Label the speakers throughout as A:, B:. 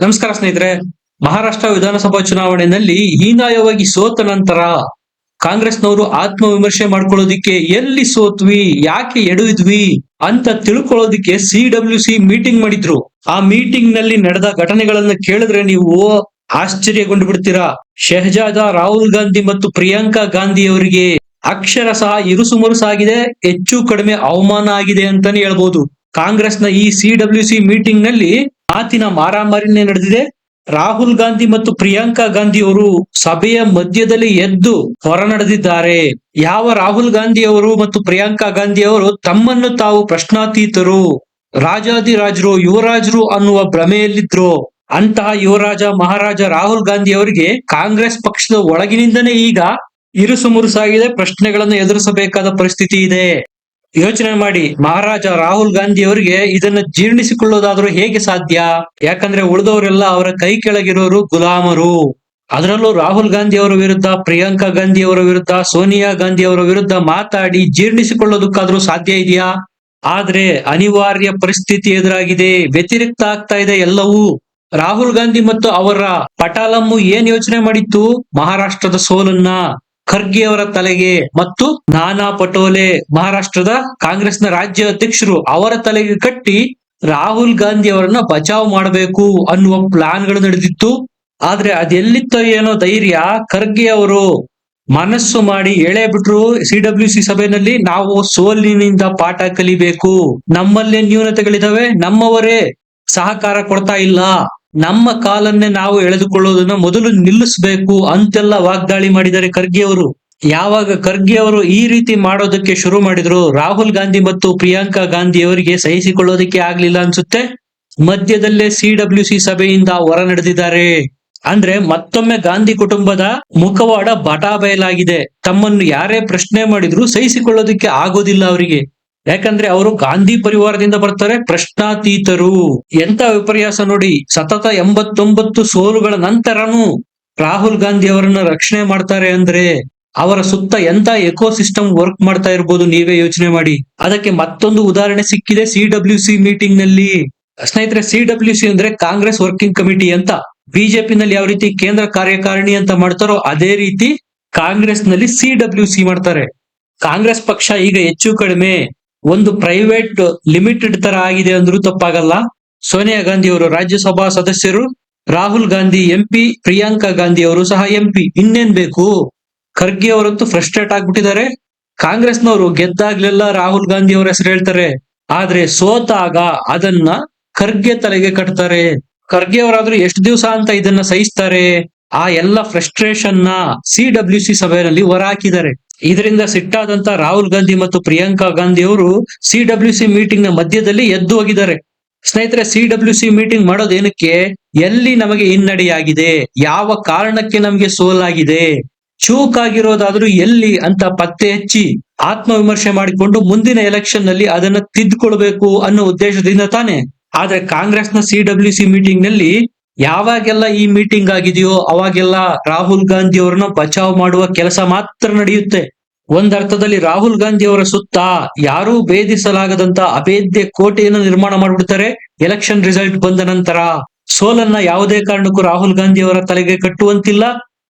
A: ನಮಸ್ಕಾರ ಸ್ನೇಹಿತರೆ, ಮಹಾರಾಷ್ಟ್ರ ವಿಧಾನಸಭಾ ಚುನಾವಣೆಯಲ್ಲಿ ಹೀನಾಯವಾಗಿ ಸೋತ ನಂತರ ಕಾಂಗ್ರೆಸ್ನವರು ಆತ್ಮವಿಮರ್ಶೆ ಮಾಡ್ಕೊಳ್ಳೋದಿಕ್ಕೆ ಎಲ್ಲಿ ಸೋತ್ವಿ, ಯಾಕೆ ಎಡವಿದ್ವಿ ಅಂತ ತಿಳ್ಕೊಳ್ಳೋದಿಕ್ಕೆ ಸಿ ಡಬ್ಲ್ಯೂ ಸಿ ಮೀಟಿಂಗ್ ಮಾಡಿದ್ರು. ಆ ಮೀಟಿಂಗ್ನಲ್ಲಿ ನಡೆದ ಘಟನೆಗಳನ್ನ ಕೇಳಿದ್ರೆ ನೀವು ಆಶ್ಚರ್ಯಗೊಂಡು ಬಿಡ್ತೀರಾ ಶೆಹಜಾದ ರಾಹುಲ್ ಗಾಂಧಿ ಮತ್ತು ಪ್ರಿಯಾಂಕಾ ಗಾಂಧಿ ಅವರಿಗೆ ಅಕ್ಷರ ಸಹ ಇರುಸುಮುರುಸಾಗಿದೆ ಹೆಚ್ಚು ಕಡಿಮೆ ಅವಮಾನ ಆಗಿದೆ ಅಂತಾನೆ ಹೇಳ್ಬೋದು. ಕಾಂಗ್ರೆಸ್ನ ಈ ಸಿ ಡಬ್ಲ್ಯೂ ಸಿ ಮೀಟಿಂಗ್ನಲ್ಲಿ ಮಾತಿನ ಮಾರಾಮಾರಿನೇ ನಡೆದಿದೆ. ರಾಹುಲ್ ಗಾಂಧಿ ಮತ್ತು ಪ್ರಿಯಾಂಕಾ ಗಾಂಧಿ ಅವರು ಸಭೆಯ ಮಧ್ಯದಲ್ಲಿ ಎದ್ದು ಹೊರ ನಡೆದಿದ್ದಾರೆ ಯಾವ ರಾಹುಲ್ ಗಾಂಧಿ ಅವರು ಮತ್ತು ಪ್ರಿಯಾಂಕಾ ಗಾಂಧಿ ಅವರು ತಮ್ಮನ್ನು ತಾವು ಪ್ರಶ್ನಾತೀತರು. ರಾಜಾದಿರಾಜರು ಯುವರಾಜರು ಅನ್ನುವ ಭ್ರಮೆಯಲ್ಲಿದ್ರು. ಅಂತಹ ಯುವರಾಜ, ಮಹಾರಾಜ ರಾಹುಲ್ ಗಾಂಧಿ ಅವರಿಗೆ ಕಾಂಗ್ರೆಸ್ ಪಕ್ಷದ ಒಳಗಿನಿಂದನೇ ಈಗ ಇರುಸುಮುರುಸಾಗಿದೆ. ಪ್ರಶ್ನೆಗಳನ್ನು ಎದುರಿಸಬೇಕಾದ ಪರಿಸ್ಥಿತಿ ಇದೆ. ಯೋಚನೆ ಮಾಡಿ ಮಹಾರಾಜ ರಾಹುಲ್ ಗಾಂಧಿ ಅವರಿಗೆ ಇದನ್ನ ಜೀರ್ಣಿಸಿಕೊಳ್ಳೋದಾದ್ರೂ ಹೇಗೆ ಸಾಧ್ಯ? ಯಾಕಂದ್ರೆ ಉಳಿದವರೆಲ್ಲ ಅವರ ಕೈ ಕೆಳಗಿರೋರು ಗುಲಾಮರು. ಅದರಲ್ಲೂ ರಾಹುಲ್ ಗಾಂಧಿ ಅವರ ವಿರುದ್ಧ, ಪ್ರಿಯಾಂಕಾ ಗಾಂಧಿ ಅವರ ವಿರುದ್ಧ, ಸೋನಿಯಾ ಗಾಂಧಿ ಅವರ ವಿರುದ್ಧ ಮಾತಾಡಿ ಜೀರ್ಣಿಸಿಕೊಳ್ಳೋದಕ್ಕಾದ್ರೂ ಸಾಧ್ಯ ಇದೆಯಾ? ಆದ್ರೆ ಅನಿವಾರ್ಯ ಪರಿಸ್ಥಿತಿ ಎದುರಾಗಿದೆ. ವ್ಯತಿರಿಕ್ತ ಆಗ್ತಾ ಇದೆ ಎಲ್ಲವೂ. ರಾಹುಲ್ ಗಾಂಧಿ ಮತ್ತು ಅವರ ಪಟಾಲಮ್ಮು ಏನ್ ಯೋಚನೆ ಮಾಡಿತ್ತು? ಮಹಾರಾಷ್ಟ್ರದ ಸೋಲನ್ನ. ಖರ್ಗೆ ಅವರ ತಲೆಗೆ ಮತ್ತು ನಾನಾ ಪಟೋಲೆ ಮಹಾರಾಷ್ಟ್ರದ ಕಾಂಗ್ರೆಸ್ನ ರಾಜ್ಯ ಅಧ್ಯಕ್ಷರು ಅವರ ತಲೆಗೆ ಕಟ್ಟಿ ರಾಹುಲ್ ಗಾಂಧಿ ಅವರನ್ನ ಬಚಾವ್ ಮಾಡಬೇಕು ಅನ್ನುವ ಪ್ಲಾನ್ಗಳು ನಡೆದಿತ್ತು. ಆದ್ರೆ ಅದೆಲ್ಲಿತ್ತೋ ಏನೋ ಧೈರ್ಯ, ಖರ್ಗೆ ಅವರು ಮನಸ್ಸು ಮಾಡಿ ಎಳೆ ಬಿಟ್ರು ಸಿ ಡಬ್ಲ್ಯೂ ಸಿ ಸಭೆಯಲ್ಲಿ ನಾವು ಸೋಲಿನಿಂದ ಪಾಠ ಕಲಿಬೇಕು. ನಮ್ಮಲ್ಲೇ ನ್ಯೂನತೆಗಳಿದಾವೆ, ನಮ್ಮವರೇ ಸಹಕಾರ ಕೊಡ್ತಾ ಇಲ್ಲ. ನಮ್ಮ ಕಾಲನ್ನೇ ನಾವು ಎಳೆದುಕೊಳ್ಳುವುದನ್ನು ಮೊದಲು ನಿಲ್ಲಿಸಬೇಕು ಅಂತೆಲ್ಲ ವಾಗ್ದಾಳಿ ಮಾಡಿದ್ದಾರೆ ಖರ್ಗೆ ಅವರು ಯಾವಾಗ ಖರ್ಗೆ ಅವರು ಈ ರೀತಿ ಮಾಡೋದಕ್ಕೆ ಶುರು ಮಾಡಿದ್ರು, ರಾಹುಲ್ ಗಾಂಧಿ ಮತ್ತು ಪ್ರಿಯಾಂಕಾ ಗಾಂಧಿ ಅವರಿಗೆ ಸಹಿಸಿಕೊಳ್ಳೋದಕ್ಕೆ ಆಗ್ಲಿಲ್ಲ ಅನ್ಸುತ್ತೆ? ಮಧ್ಯದಲ್ಲೇ ಸಿ ಡಬ್ಲ್ಯೂ ಸಿ ಸಭೆಯಿಂದ ಹೊರ ನಡೆದಿದ್ದಾರೆ. ಅಂದ್ರೆ ಮತ್ತೊಮ್ಮೆ ಗಾಂಧಿ ಕುಟುಂಬದ ಮುಖವಾಡ ಬಟಾಬಯಲಾಗಿದೆ. ತಮ್ಮನ್ನು ಯಾರೇ ಪ್ರಶ್ನೆ ಮಾಡಿದ್ರು ಸಹಿಸಿಕೊಳ್ಳೋದಕ್ಕೆ ಆಗೋದಿಲ್ಲ ಅವರಿಗೆ. ಯಾಕಂದ್ರೆ ಅವರು ಗಾಂಧಿ ಪರಿವಾರದಿಂದ ಬರ್ತಾರೆ, ಪ್ರಶ್ನಾತೀತರು. ಎಂತ ವಿಪರ್ಯಾಸ ನೋಡಿ, ಸತತ ಎಂಬತ್ತೊಂಬತ್ತು ಸೋಲುಗಳ ನಂತರನೂ ರಾಹುಲ್ ಗಾಂಧಿ ಅವರನ್ನ ರಕ್ಷಣೆ ಮಾಡ್ತಾರೆ ಅಂದ್ರೆ ಅವರ ಸುತ್ತ ಎಂತ ಎಕೋ ಸಿಸ್ಟಮ್ ವರ್ಕ್ ಮಾಡ್ತಾ ಇರ್ಬೋದು ನೀವೇ ಯೋಚನೆ ಮಾಡಿ. ಅದಕ್ಕೆ ಮತ್ತೊಂದು ಉದಾಹರಣೆ ಸಿಕ್ಕಿದೆ ಸಿ ಡಬ್ಲ್ಯೂ ಸಿ ಮೀಟಿಂಗ್ನಲ್ಲಿ ಸ್ನೇಹಿತರೆ, ಸಿ ಡಬ್ಲ್ಯೂ ಸಿ ಅಂದ್ರೆ ಕಾಂಗ್ರೆಸ್ ವರ್ಕಿಂಗ್ ಕಮಿಟಿ ಅಂತ. ಬಿಜೆಪಿ ನಲ್ಲಿ ಯಾವ ರೀತಿ ಕೇಂದ್ರ ಕಾರ್ಯಕಾರಿಣಿ ಅಂತ ಮಾಡ್ತಾರೋ ಅದೇ ರೀತಿ ಕಾಂಗ್ರೆಸ್ನಲ್ಲಿ ಸಿ ಡಬ್ಲ್ಯೂ ಸಿ ಮಾಡ್ತಾರೆ. ಕಾಂಗ್ರೆಸ್ ಪಕ್ಷ ಈಗ ಹೆಚ್ಚು ಕಡಿಮೆ. ಒಂದು ಪ್ರೈವೇಟ್ ಲಿಮಿಟೆಡ್ ತರ ಆಗಿದೆ ಅಂದ್ರೂ ತಪ್ಪಾಗಲ್ಲ. ಸೋನಿಯಾ ಗಾಂಧಿ ಅವರು ರಾಜ್ಯಸಭಾ ಸದಸ್ಯರು, ರಾಹುಲ್ ಗಾಂಧಿ ಎಂಪಿ ಪ್ರಿಯಾಂಕಾ ಗಾಂಧಿ ಅವರು ಸಹ ಎಂಪಿ ಇನ್ನೇನ್ ಬೇಕು? ಖರ್ಗೆ ಅವರಂತೂ ಫ್ರಸ್ಟ್ರೇಟ್ ಆಗ್ಬಿಟ್ಟಿದ್ದಾರೆ. ಕಾಂಗ್ರೆಸ್ನವರು ಗೆದ್ದಾಗ್ಲೆಲ್ಲ ರಾಹುಲ್ ಗಾಂಧಿ ಅವರ ಹೆಸರು ಹೇಳ್ತಾರೆ. ಆದ್ರೆ ಸೋತಾಗ ಅದನ್ನ ಖರ್ಗೆ ತಲೆಗೆ ಕಟ್ತಾರೆ. ಖರ್ಗೆ ಅವರಾದ್ರೂ ಎಷ್ಟು ದಿವಸ ಅಂತ ಇದನ್ನ ಸಹಿಸ್ತಾರೆ? ಆ ಎಲ್ಲ ಫ್ರಸ್ಟ್ರೇಷನ್ನ ಸಿ ಡಬ್ಲ್ಯೂ ಸಿ ಸಭೆಯಲ್ಲಿ ಹೊರಹಾಕಿದ್ದಾರೆ ಇದರಿಂದ ಸಿಟ್ಟಾದಂತ ರಾಹುಲ್ ಗಾಂಧಿ ಮತ್ತು ಪ್ರಿಯಾಂಕಾ ಗಾಂಧಿ ಅವರು ಸಿ ಡಬ್ಲ್ಯೂ ಸಿ ಮೀಟಿಂಗ್ನ ಮಧ್ಯದಲ್ಲಿ ಎದ್ದು ಹೋಗಿದ್ದಾರೆ. ಸ್ನೇಹಿತರೆ ಸಿ ಡಬ್ಲ್ಯೂ ಸಿ ಮೀಟಿಂಗ್ ಮಾಡೋದೇನಕ್ಕೆ? ಎಲ್ಲಿ ನಮಗೆ ಹಿನ್ನಡೆಯಾಗಿದೆ? ಯಾವ ಕಾರಣಕ್ಕೆ ನಮಗೆ ಸೋಲಾಗಿದೆ? ಚೂಕಾಗಿರೋದಾದ್ರೂ ಎಲ್ಲಿ ಅಂತ ಪತ್ತೆ ಹಚ್ಚಿ ಆತ್ಮವಿಮರ್ಶೆ ಮಾಡಿಕೊಂಡು ಮುಂದಿನ ಎಲೆಕ್ಷನ್ನಲ್ಲಿ ಅದನ್ನ ತಿದ್ದುಕೊಳ್ಬೇಕು ಅನ್ನೋ ಉದ್ದೇಶದಿಂದ ತಾನೆ. ಆದ್ರೆ ಕಾಂಗ್ರೆಸ್ನ ಸಿ ಡಬ್ಲ್ಯೂ ಸಿ ಮೀಟಿಂಗ್ನಲ್ಲಿ ಯಾವಾಗೆಲ್ಲ ಈ ಮೀಟಿಂಗ್ ಆಗಿದೆಯೋ ಅವಾಗೆಲ್ಲ ರಾಹುಲ್ ಗಾಂಧಿ ಅವರನ್ನ ಬಚಾವ್ ಮಾಡುವ ಕೆಲಸ ಮಾತ್ರ ನಡೆಯುತ್ತೆ. ಒಂದರ್ಥದಲ್ಲಿ ರಾಹುಲ್ ಗಾಂಧಿ ಅವರ ಸುತ್ತ ಯಾರೂ ಭೇದಿಸಲಾಗದಂತ ಅಭೇದ್ಯ ಕೋಟೆಯನ್ನು ನಿರ್ಮಾಣ ಮಾಡಿಬಿಡ್ತಾರೆ. ಎಲೆಕ್ಷನ್ ರಿಸಲ್ಟ್ ಬಂದ ನಂತರ ಸೋಲನ್ನ ಯಾವುದೇ ಕಾರಣಕ್ಕೂ ರಾಹುಲ್ ಗಾಂಧಿ ಅವರ ತಲೆಗೆ ಕಟ್ಟುವಂತಿಲ್ಲ.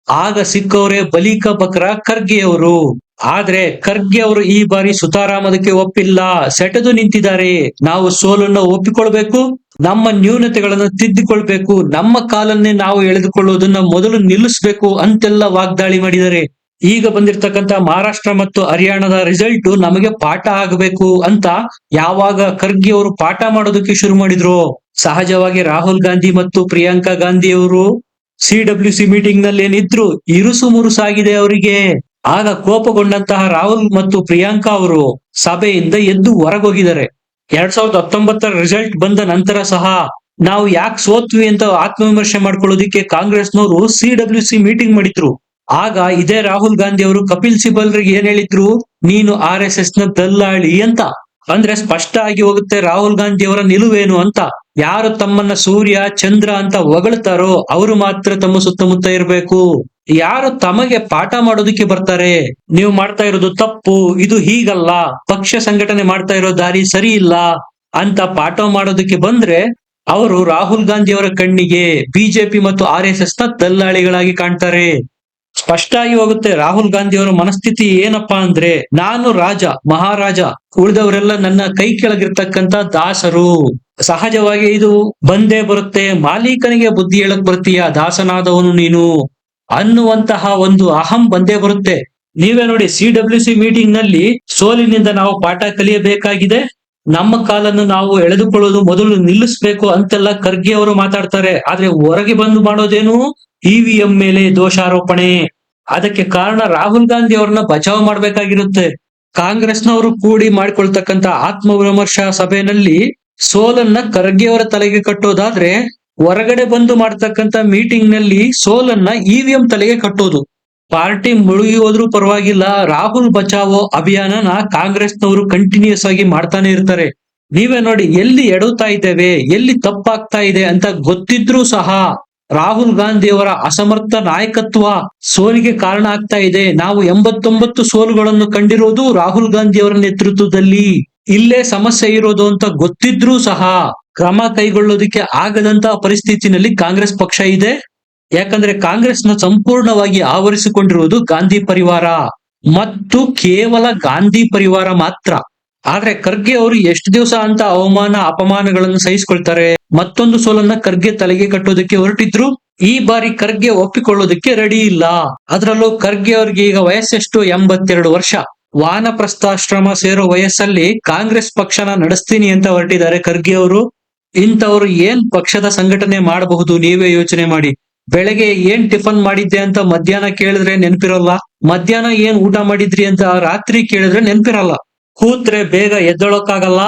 A: ಆಗ ಸಿಕ್ಕವರೇ ಬಲಿಕ ಬಕ್ರ ಖರ್ಗೆ ಅವರು ಆದ್ರೆ ಖರ್ಗೆ ಅವರು ಈ ಬಾರಿ ಸುತಾರಾಮದಕ್ಕೆ ಒಪ್ಪಿಲ್ಲ. ಸೆಟೆದು ನಿಂತಿದ್ದಾರೆ. ನಾವು ಸೋಲನ್ನ ಒಪ್ಪಿಕೊಳ್ಬೇಕು. ನಮ್ಮ ನ್ಯೂನತೆಗಳನ್ನು ತಿದ್ದಿಕೊಳ್ಬೇಕು, ನಮ್ಮ ಕಾಲನ್ನೇ ನಾವು ಎಳೆದುಕೊಳ್ಳುವುದನ್ನ ಮೊದಲು ನಿಲ್ಲಿಸಬೇಕು ಅಂತೆಲ್ಲ ವಾಗ್ದಾಳಿ ಮಾಡಿದರೆ, ಈಗ ಬಂದಿರತಕ್ಕಂತ ಮಹಾರಾಷ್ಟ್ರ ಮತ್ತು ಹರಿಯಾಣದ ರಿಸಲ್ಟ್ ನಮಗೆ ಪಾಠ ಆಗಬೇಕು ಅಂತ ಯಾವಾಗ ಖರ್ಗೆ ಅವರು ಪಾಠ ಮಾಡೋದಕ್ಕೆ ಶುರು ಮಾಡಿದ್ರು. ಸಹಜವಾಗಿ ರಾಹುಲ್ ಗಾಂಧಿ ಮತ್ತು ಪ್ರಿಯಾಂಕಾ ಗಾಂಧಿ ಅವರು ಸಿ ಡಬ್ಲ್ಯೂ ಸಿ ಮೀಟಿಂಗ್ನಲ್ಲಿ ಏನಿದ್ರು ಇರುಸು ಮುರುಸಾಗಿದೆ ಅವರಿಗೆ. ಆಗ ಕೋಪಗೊಂಡಂತಹ ರಾಹುಲ್ ಮತ್ತು ಪ್ರಿಯಾಂಕಾ ಅವರು ಸಭೆಯಿಂದ ಎದ್ದು ಹೊರಗೋಗಿದ್ದಾರೆ. ಎರಡ್ ಸಾವಿರದ ಹತ್ತೊಂಬತ್ತರ ರಿಸಲ್ಟ್ ಬಂದ ನಂತರ ಸಹ ನಾವು ಯಾಕೆ ಸೋತ್ವಿ ಅಂತ ಆತ್ಮವಿಮರ್ಶೆ ಮಾಡ್ಕೊಳ್ಳೋದಿಕ್ಕೆ ಕಾಂಗ್ರೆಸ್ನವರು ಸಿ ಡಬ್ಲ್ಯೂ ಸಿ ಮೀಟಿಂಗ್ ಮಾಡಿದ್ರು. ಆಗ ಇದೇ ರಾಹುಲ್ ಗಾಂಧಿ ಅವರು ಕಪಿಲ್ ಸಿಬಲ್ರಿಗೆ ಏನ್ ಹೇಳಿದ್ರು? ನೀನು ಆರ್ ಎಸ್ ಎಸ್ನ ದಲ್ಲಾಳಿ ಅಂತ. ಅಂದ್ರೆ ಸ್ಪಷ್ಟ ಆಗಿ ಹೋಗುತ್ತೆ ರಾಹುಲ್ ಗಾಂಧಿ ಅವರ ನಿಲುವೇನು ಅಂತ. ಯಾರು ತಮ್ಮನ್ನ ಸೂರ್ಯ, ಚಂದ್ರ ಅಂತ ಹೊಗಳ್ತಾರೋ ಅವರು ಮಾತ್ರ ತಮ್ಮ ಸುತ್ತಮುತ್ತ ಇರಬೇಕು. ಯಾರು ತಮಗೆ ಪಾಠ ಮಾಡೋದಕ್ಕೆ ಬರ್ತಾರೆ? ನೀವು ಮಾಡ್ತಾ ಇರೋದು ತಪ್ಪು, ಇದು ಹೀಗಲ್ಲ, ಪಕ್ಷ ಸಂಘಟನೆ ಮಾಡ್ತಾ ಇರೋ ದಾರಿ ಸರಿ ಇಲ್ಲ ಅಂತ ಪಾಠ ಮಾಡೋದಕ್ಕೆ ಬಂದ್ರೆ ಅವರು ರಾಹುಲ್ ಗಾಂಧಿ ಅವರ ಕಣ್ಣಿಗೆ ಬಿಜೆಪಿ ಮತ್ತು ಆರ್ ಎಸ್ ಎಸ್ನ ದಲ್ಲಾಳಿಗಳಾಗಿ ಕಾಣ್ತಾರೆ. ಸ್ಪಷ್ಟ ಆಗಿ ಹೋಗುತ್ತೆ, ರಾಹುಲ್ ಗಾಂಧಿ ಅವರ ಮನಸ್ಥಿತಿ ಏನಪ್ಪಾ ಅಂದ್ರೆ, ನಾನು ರಾಜ, ಮಹಾರಾಜ, ಉಳಿದವರೆಲ್ಲ ನನ್ನ ಕೈ ಕೆಳಗಿರ್ತಕ್ಕಂತ ದಾಸರು. ಸಹಜವಾಗಿ ಇದು ಬಂದೇ ಬರುತ್ತೆ, ಮಾಲೀಕನಿಗೆ ಬುದ್ಧಿ ಹೇಳಕ್ ಬರ್ತೀಯ, ದಾಸನಾದವನು ನೀನು? ಅನ್ನುವಂತಹ ಒಂದು ಅಹಂ ಬಂದೇ ಬರುತ್ತೆ. ನೀವೇ ನೋಡಿ, ಸಿ ಡಬ್ಲ್ಯೂ ಸಿ ಮೀಟಿಂಗ್ನಲ್ಲಿ ಸೋಲಿನಿಂದ ನಾವು ಪಾಠ ಕಲಿಯಬೇಕಾಗಿದೆ. ನಮ್ಮ ಕಾಲನ್ನು ನಾವು ಎಳೆದುಕೊಳ್ಳೋದು ಮೊದಲು ನಿಲ್ಲಿಸ್ಬೇಕು ಅಂತೆಲ್ಲ ಖರ್ಗೆ ಅವರು ಮಾತಾಡ್ತಾರೆ. ಆದ್ರೆ ಹೊರಗೆ ಬಂದು ಮಾಡೋದೇನು? ಇವಿಎಂ ಮೇಲೆ ದೋಷಾರೋಪಣೆ. ಅದಕ್ಕೆ ಕಾರಣ ರಾಹುಲ್ ಗಾಂಧಿ ಅವ್ರನ್ನ ಬಚಾವ್ ಮಾಡ್ಬೇಕಾಗಿರುತ್ತೆ. ಕಾಂಗ್ರೆಸ್ನವರು ಕೂಡಿ ಮಾಡಿಕೊಳ್ತಕ್ಕಂತ ಆತ್ಮವಿಮರ್ಶಾ ಸಭೆಯಲ್ಲಿ ಸೋಲನ್ನ ಖರ್ಗೆ ಅವರ ತಲೆಗೆ ಕಟ್ಟೋದಾದ್ರೆ ಹೊರಗಡೆ ಬಂದು ಮಾಡ್ತಕ್ಕಂತ ಮೀಟಿಂಗ್ನಲ್ಲಿ ಸೋಲನ್ನ ಇವಿಎಂ ತಲೆಗೆ ಕಟ್ಟೋದು. ಪಾರ್ಟಿ ಮುಳುಗಿ ಹೋದ್ರೂ ಪರವಾಗಿಲ್ಲ, ರಾಹುಲ್ ಬಚಾವೋ ಅಭಿಯಾನನ ಕಾಂಗ್ರೆಸ್ನವರು ಕಂಟಿನ್ಯೂಸ್ ಆಗಿ ಮಾಡ್ತಾನೆ ಇರ್ತಾರೆ. ನೀವೇ ನೋಡಿ, ಎಲ್ಲಿ ಎಡುತ್ತಾ ಇದ್ದೇವೆ, ಎಲ್ಲಿ ತಪ್ಪಾಗ್ತಾ ಇದೆ ಅಂತ ಗೊತ್ತಿದ್ರೂ ಸಹ ರಾಹುಲ್ ಗಾಂಧಿಯವರ ಅಸಮರ್ಥ ನಾಯಕತ್ವ ಸೋಲಿಗೆ ಕಾರಣ ಆಗ್ತಾ ಇದೆ. ನಾವು ಎಂಬತ್ತೊಂಬತ್ತು ಸೋಲುಗಳನ್ನು ಕಂಡಿರೋದು ರಾಹುಲ್ ಗಾಂಧಿಯವರ ನೇತೃತ್ವದಲ್ಲಿ. ಇಲ್ಲೇ ಸಮಸ್ಯೆ ಇರೋದು ಅಂತ ಗೊತ್ತಿದ್ರೂ ಸಹ ಕ್ರಮ ಕೈಗೊಳ್ಳೋದಕ್ಕೆ ಆಗದಂತ ಪರಿಸ್ಥಿತಿನಲ್ಲಿ ಕಾಂಗ್ರೆಸ್ ಪಕ್ಷ ಇದೆ. ಯಾಕಂದ್ರೆ ಕಾಂಗ್ರೆಸ್ನ ಸಂಪೂರ್ಣವಾಗಿ ಆವರಿಸಿಕೊಂಡಿರುವುದು ಗಾಂಧಿ ಪರಿವಾರ ಮತ್ತು ಕೇವಲ ಗಾಂಧಿ ಪರಿವಾರ ಮಾತ್ರ. ಆದ್ರೆ ಖರ್ಗೆ ಅವರು ಎಷ್ಟು ದಿವಸ ಅಂತ ಅವಮಾನ, ಅಪಮಾನಗಳನ್ನು ಸಹಿಸಿಕೊಳ್ತಾರೆ, ಮತ್ತೊಂದು ಸೋಲನ್ನ ಖರ್ಗೆ ತಲೆಗೆ ಕಟ್ಟೋದಕ್ಕೆ ಹೊರಟಿದ್ರು. ಈ ಬಾರಿ ಖರ್ಗೆ ಒಪ್ಪಿಕೊಳ್ಳೋದಕ್ಕೆ ರೆಡಿ ಇಲ್ಲ. ಅದರಲ್ಲೂ ಖರ್ಗೆ ಅವ್ರಿಗೆ ಈಗ ವಯಸ್ಸೆಷ್ಟು? ಎಂಬತ್ತೆರಡು ವರ್ಷ. ವಾನಪ್ರಸ್ಥಾಶ್ರಮ ಸೇರೋ ವಯಸ್ಸಲ್ಲಿ ಕಾಂಗ್ರೆಸ್ ಪಕ್ಷನ ನಡೆಸ್ತೀನಿ ಅಂತ ಹೊರಟಿದ್ದಾರೆ ಖರ್ಗೆ ಅವರು. ಇಂಥವ್ರು ಏನ್ ಪಕ್ಷದ ಸಂಘಟನೆ ಮಾಡಬಹುದು? ನೀವೇ ಯೋಚನೆ ಮಾಡಿ. ಬೆಳಗ್ಗೆ ಏನ್ ಟಿಫನ್ ಮಾಡಿದ್ದೆ ಅಂತ ಮಧ್ಯಾಹ್ನ ಕೇಳಿದ್ರೆ ನೆನ್ಪಿರಲ್ಲ? ಮಧ್ಯಾಹ್ನ ಏನ್ ಊಟ ಮಾಡಿದ್ರಿ ಅಂತ ರಾತ್ರಿ ಕೇಳಿದ್ರೆ ನೆನ್ಪಿರಲ್ಲ. ಕೂತ್ರೆ ಬೇಗ ಎದ್ದೊಳಕ್ಕಾಗಲ್ಲ.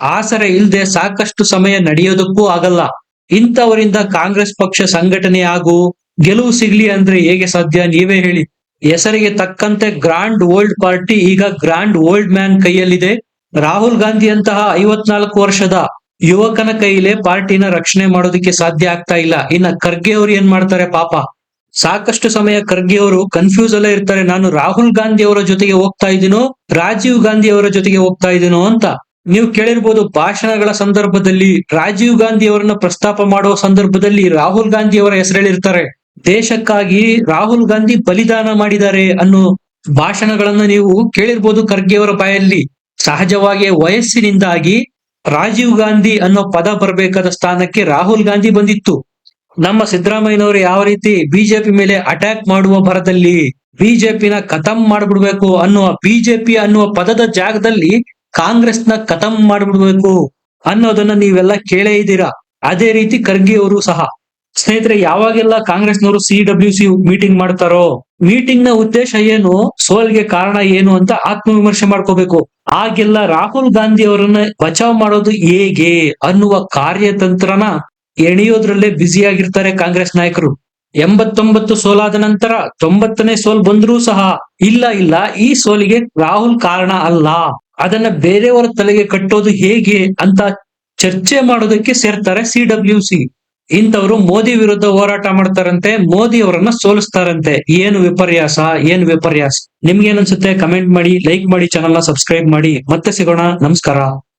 A: ಆಸರೆ ಇಲ್ದೆ ಸಾಕಷ್ಟು ಸಮಯ ನಡೆಯೋದಕ್ಕೂ ಆಗಲ್ಲ. ಇಂಥವರಿಂದ ಕಾಂಗ್ರೆಸ್ ಪಕ್ಷ ಸಂಘಟನೆ ಆಗು. ಗೆಲುವು ಸಿಗ್ಲಿ ಅಂದ್ರೆ ಹೇಗೆ ಸಾಧ್ಯ? ನೀವೇ ಹೇಳಿ. ಹೆಸರಿಗೆ ತಕ್ಕಂತೆ ಗ್ರಾಂಡ್ ಓಲ್ಡ್ ಪಾರ್ಟಿ ಈಗ ಗ್ರಾಂಡ್ ಓಲ್ಡ್ ಮ್ಯಾನ್ ಕೈಯಲ್ಲಿದೆ. ರಾಹುಲ್ ಗಾಂಧಿ ಅಂತಹ ಐವತ್ನಾಲ್ಕು ವರ್ಷದ ಯುವಕನ ಕೈಲೇ ಪಾರ್ಟಿನ ರಕ್ಷಣೆ ಮಾಡೋದಕ್ಕೆ ಸಾಧ್ಯ ಆಗ್ತಾ ಇಲ್ಲ. ಇನ್ನ ಖರ್ಗೆ ಅವ್ರು ಏನ್ ಮಾಡ್ತಾರೆ ಪಾಪ? ಸಾಕಷ್ಟು ಸಮಯ ಖರ್ಗೆ ಅವರು ಕನ್ಫ್ಯೂಸ್ ಅಲ್ಲೇ ಇರ್ತಾರೆ. ನಾನು ರಾಹುಲ್ ಗಾಂಧಿ ಅವರ ಜೊತೆಗೆ ಹೋಗ್ತಾ ಇದ್ದೀನೋ, ರಾಜೀವ್ ಗಾಂಧಿ ಅವರ ಜೊತೆಗೆ ಹೋಗ್ತಾ ಇದ್ದೀನೋ ಅಂತ ನೀವು ಕೇಳಿರ್ಬೋದು ಭಾಷಣಗಳ ಸಂದರ್ಭದಲ್ಲಿ ರಾಜೀವ್ ಗಾಂಧಿ ಅವರನ್ನ ಪ್ರಸ್ತಾಪ ಮಾಡುವ ಸಂದರ್ಭದಲ್ಲಿ ರಾಹುಲ್ ಗಾಂಧಿ ಅವರ ಹೆಸರೇಳಿರ್ತಾರೆ. ದೇಶಕ್ಕಾಗಿ ರಾಹುಲ್ ಗಾಂಧಿ ಬಲಿದಾನ ಮಾಡಿದ್ದಾರೆ ಅನ್ನೋ ಭಾಷಣಗಳನ್ನ ನೀವು ಕೇಳಿರ್ಬೋದು ಖರ್ಗೆ ಅವರ ಬಾಯಲ್ಲಿ. ಸಹಜವಾಗಿ ವಯಸ್ಸಿನಿಂದಾಗಿ ರಾಜೀವ್ ಗಾಂಧಿ ಅನ್ನೋ ಪದ ಬರಬೇಕಾದ ಸ್ಥಾನಕ್ಕೆ ರಾಹುಲ್ ಗಾಂಧಿ ಬಂದಿತ್ತು. ನಮ್ಮ ಸಿದ್ದರಾಮಯ್ಯನವರು ಯಾವ ರೀತಿ ಬಿಜೆಪಿ ಮೇಲೆ ಅಟ್ಯಾಕ್ ಮಾಡುವ ಭರದಲ್ಲಿ ಬಿಜೆಪಿನ ಖತಮ್ ಮಾಡ್ಬಿಡ್ಬೇಕು ಅನ್ನುವ, ಬಿಜೆಪಿ ಅನ್ನುವ ಪದದ ಜಾಗದಲ್ಲಿ ಕಾಂಗ್ರೆಸ್ನ ಖತಮ್ ಮಾಡ್ಬಿಡ್ಬೇಕು ಅನ್ನೋದನ್ನ ನೀವೆಲ್ಲ ಕೇಳೇ ಇದ್ದೀರಾ? ಅದೇ ರೀತಿ ಖರ್ಗೆ ಅವರು ಸಹ. ಸ್ನೇಹಿತರೆ, ಯಾವಾಗೆಲ್ಲ ಕಾಂಗ್ರೆಸ್ನವರು ಸಿ ಡಬ್ಲ್ಯೂ ಸಿ ಮೀಟಿಂಗ್ ಮಾಡ್ತಾರೋ ಮೀಟಿಂಗ್ನ ಉದ್ದೇಶ ಏನು, ಸೋಲ್ಗೆ ಕಾರಣ ಏನು ಅಂತ ಆತ್ಮವಿಮರ್ಶೆ ಮಾಡ್ಕೋಬೇಕು. ಆಗೆಲ್ಲ ರಾಹುಲ್ ಗಾಂಧಿ ಅವರನ್ನ ಬಚಾವ್ ಮಾಡೋದು ಹೇಗೆ ಅನ್ನುವ ಕಾರ್ಯತಂತ್ರನ ಎಣಿಯೋದ್ರಲ್ಲೇ ಬ್ಯುಸಿಯಾಗಿರ್ತಾರೆ ಕಾಂಗ್ರೆಸ್ ನಾಯಕರು. ಎಂಬತ್ತೊಂಬತ್ತು ಸೋಲಾದ ನಂತರ ತೊಂಬತ್ತನೇ ಸೋಲ್ ಬಂದ್ರೂ ಸಹ ಇಲ್ಲ ಇಲ್ಲ, ಈ ಸೋಲಿಗೆ ರಾಹುಲ್ ಕಾರಣ ಅಲ್ಲ. ಅದನ್ನ ಬೇರೆಯವರ ತಲೆಗೆ ಕಟ್ಟೋದು ಹೇಗೆ ಅಂತ ಚರ್ಚೆ ಮಾಡೋದಕ್ಕೆ ಸೇರ್ತಾರೆ ಸಿ ಡಬ್ಲ್ಯೂ ಸಿ ಇಂಥವ್ರು ಮೋದಿ ವಿರುದ್ಧ ಹೋರಾಟ ಮಾಡ್ತಾರಂತೆ, ಮೋದಿ ಅವರನ್ನ ಸೋಲಿಸ್ತಾರಂತೆ. ಏನು ವಿಪರ್ಯಾಸ ಏನು ವಿಪರ್ಯಾಸ? ನಿಮ್ಗೆ ಅನ್ಸುತ್ತೆ? ಕಮೆಂಟ್ ಮಾಡಿ, ಲೈಕ್ ಮಾಡಿ ಚಾನಲ್ ಸಬ್ಸ್ಕ್ರೈಬ್ ಮಾಡಿ. ಮತ್ತೆ ಸಿಗೋಣ. ನಮಸ್ಕಾರ.